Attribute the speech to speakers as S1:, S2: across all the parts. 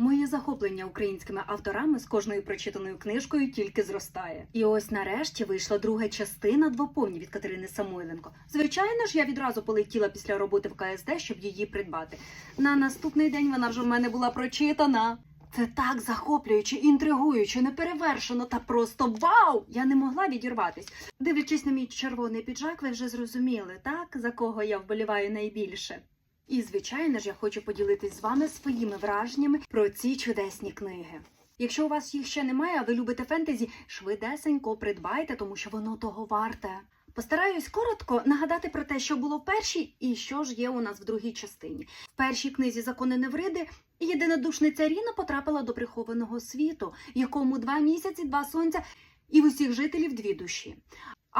S1: Моє захоплення українськими авторами з кожною прочитаною книжкою тільки зростає. І ось нарешті вийшла друга частина двоповні від Катерини Самойленко. Звичайно ж, я відразу полетіла після роботи в КСД, щоб її придбати. На наступний день вона вже в мене була прочитана. Це так захоплююче, інтригуюче, неперевершено та просто вау! Я не могла відірватись. Дивлячись на мій червоний піджак, ви вже зрозуміли, так за кого я вболіваю найбільше. І, звичайно ж, я хочу поділитись з вами своїми враженнями про ці чудесні книги. Якщо у вас їх ще немає, а ви любите фентезі, швидесенько придбайте, тому що воно того варте. Постараюсь коротко нагадати про те, що було в першій і що ж є у нас в другій частині. В першій книзі Закони Невриди єдинодушниця Ріна потрапила до прихованого світу, в якому два місяці, два сонця і в усіх жителів дві душі.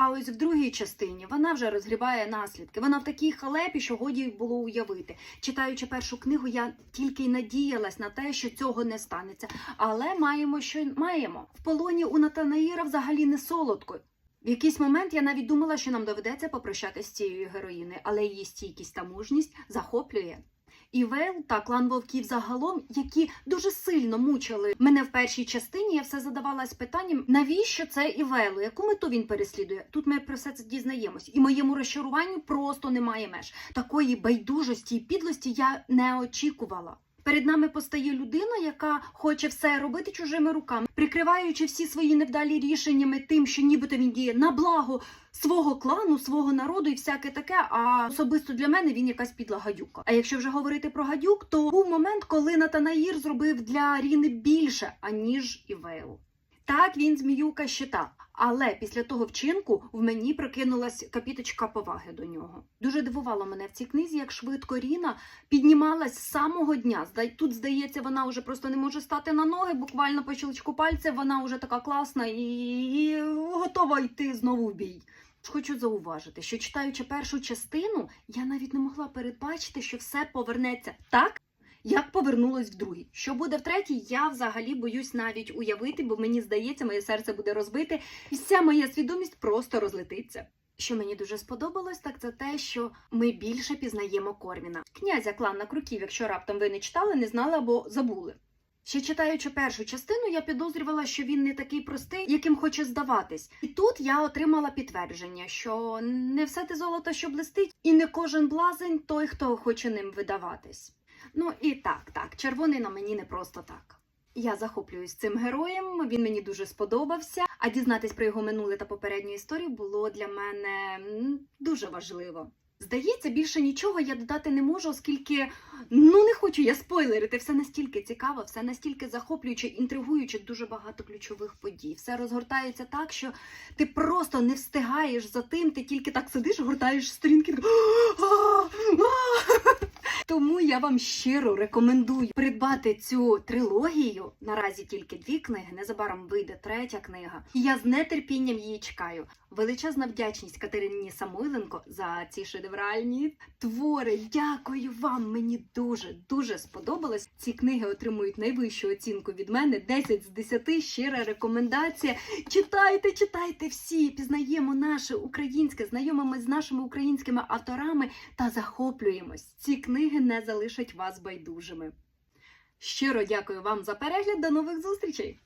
S1: А ось в другій частині вона вже розгрібає наслідки. Вона в такій халепі, що годі було уявити. Читаючи першу книгу, я тільки й надіялась на те, що цього не станеться. Але маємо, що маємо. В полоні у Натанаїра взагалі не солодко. В якийсь момент я навіть думала, що нам доведеться попрощатися з цією героїною, але її стійкість та мужність захоплює. І Вейл та клан вовків загалом, які дуже сильно мучили мене в першій частині, я все задавалась питанням, навіщо це і Вейлу, яку мету він переслідує? Тут ми про все це дізнаємось, і моєму розчаруванню просто немає меж. Такої байдужості і підлості я не очікувала. Перед нами постає людина, яка хоче все робити чужими руками, прикриваючи всі свої невдалі рішеннями тим, що нібито він діє на благо свого клану, свого народу і всяке таке. А особисто для мене він якась підла гадюка. А якщо вже говорити про гадюк, то був момент, коли Натанаїр зробив для Ріни більше, аніж Івейл. Так, він зміюка щита. Але після того вчинку в мені прокинулась капіточка поваги до нього. Дуже дивувало мене в цій книзі, як швидко Ріна піднімалась з самого дня. Тут, здається, вона вже просто не може стати на ноги, буквально по щелчку пальця, вона вже така класна і, і готова йти знову в бій. Хочу зауважити, що читаючи першу частину, я навіть не могла передбачити, що все повернеться так, як повернулось в другій. Що буде в третій, я взагалі боюсь навіть уявити, бо мені здається, моє серце буде розбите, і вся моя свідомість просто розлетиться. Що мені дуже сподобалось, так це те, що ми більше пізнаємо Корвіна. Князя клана круків, якщо раптом ви не читали, не знали або забули. Ще читаючи першу частину, я підозрювала, що він не такий простий, яким хоче здаватись. І тут я отримала підтвердження, що не все те золото, що блистить, і не кожен блазень той, хто хоче ним видаватись. Ну і так, так, червоний на мені не просто так. Я захоплююсь цим героєм, він мені дуже сподобався. А дізнатись про його минуле та попередню історію було для мене дуже важливо. Здається, більше нічого я додати не можу, оскільки ну не хочу я спойлерити. Все настільки цікаво, все настільки захоплююче, інтригуюче, дуже багато ключових подій. Все розгортається так, що ти просто не встигаєш за тим, ти тільки так сидиш, гортаєш сторінки. Я вам щиро рекомендую придбати цю трилогію. Наразі тільки дві книги. Незабаром вийде третя книга. І я з нетерпінням її чекаю. Величезна вдячність Катерині Самойленко за ці шедевральні твори. Дякую вам. Мені дуже дуже сподобалось. Ці книги отримують найвищу оцінку від мене. 10 з 10. Щира рекомендація. Читайте, читайте всі. Пізнаємо наше українське, знайомимось з нашими українськими авторами та захоплюємось. Ці книги не залишать вас байдужими. Щиро дякую вам за перегляд. До нових зустрічей!